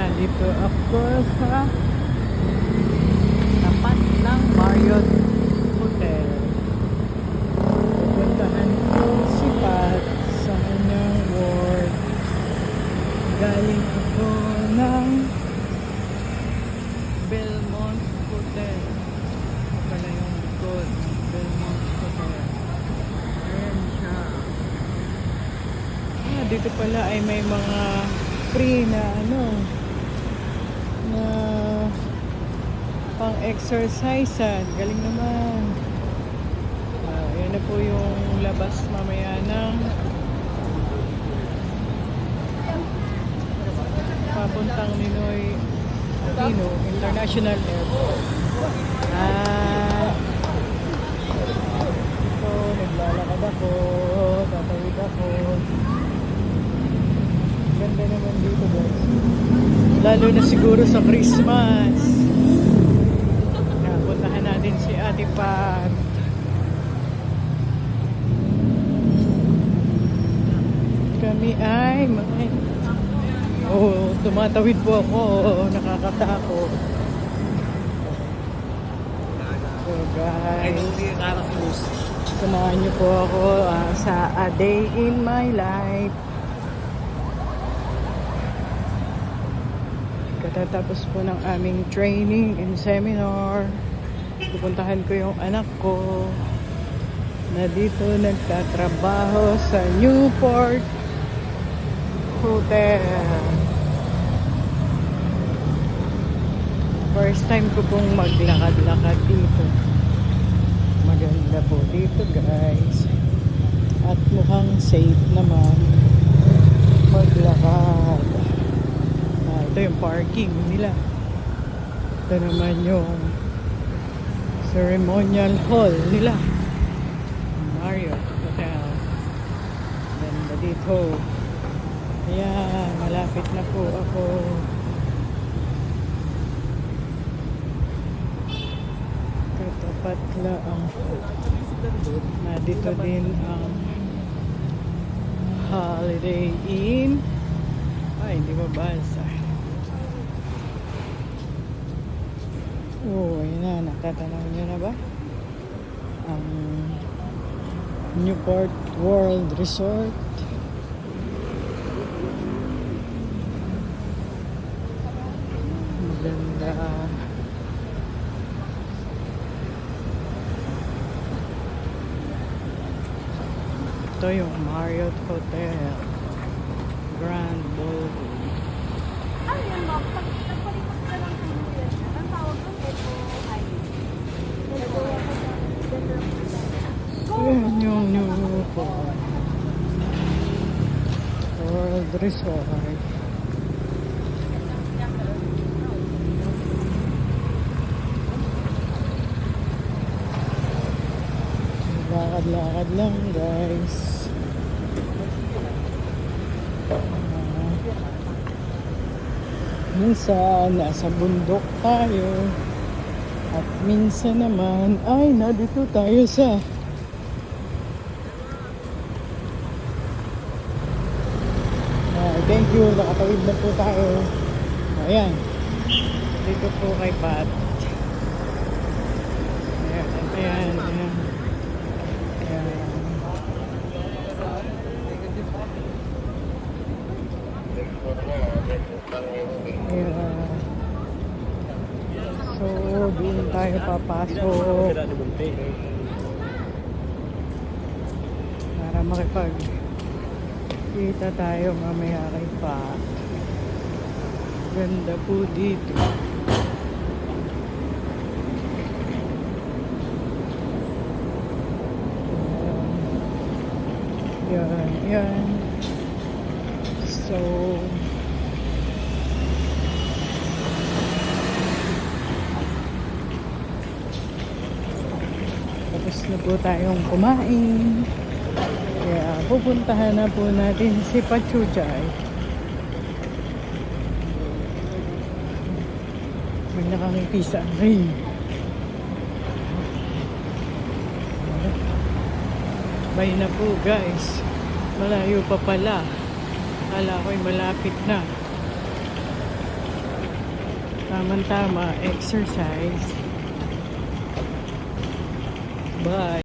Nandito ako sa tapat ng Marriott Hotel. Pupuntahan ko si Pat sa kanyang ward. Galing ako ng Belmont Hotel. Pala yung likod ng Belmont Hotel. Ayan siya. Ah, dito pala ay may mga free na ano na pang exercise galing naman. Ah, yan na po yung labas mamaya ng papuntang Ninoy Aquino International Airport. Ah. Ito naglalakad ako tatawid ako. Ganda naman dito guys. Lalo na siguro sa Christmas. Napuntahan natin si Ate Pat. Kami ay may... Oh, tumatawid po ako. Nakakatakot. So guys, samahan niyo po ako ah, sa A Day in My Life. Katatapos po ng aming training and seminar. Pupuntahan ko yung anak ko na dito nagtatrabaho sa Newport Hotel. First time ko pong maglakad-lakad dito. Maganda po dito guys. At mukhang safe naman maglakad. Ito yung parking nila. Ito naman yung ceremonial hall nila. Marriott Hotel. Ganda dito. Ayan, malapit na po ako. Katapat lang. Na dito din ang Holiday Inn. Ay, hindi mabasa. Oo, oh, na. Nakatanaw nyo na ba? Ang Newport World Resort. Maganda. Ito yung Marriott Hotel. Grand Ballroom. Ano yan, ma'am? Pag nagpalikot ka lang sa yan, ang tawag doon, Eco Island. Ayan yung Newport World Resort. Lakad-lakad lang guys. Minsan nasa bundok tayo. At minsan naman ay nandito tayo sa Ah, thank you, nakatawid na po tayo. Ayan. Dito po kay Pat. Ayan, ayan, ayan. Ayan. Ayan. So, doon tayo papasok para makipag kita tayo mamaya kay Pat. Ganda po dito. Yan, yan. So, tapos na po tayong kumain. Kaya pupuntahan na po natin si Pachuchay. May nakangiti sa akin. Bye na po guys. Malayo pa pala. Kala ko'y malapit na. Tama-tama, exercise. Bye.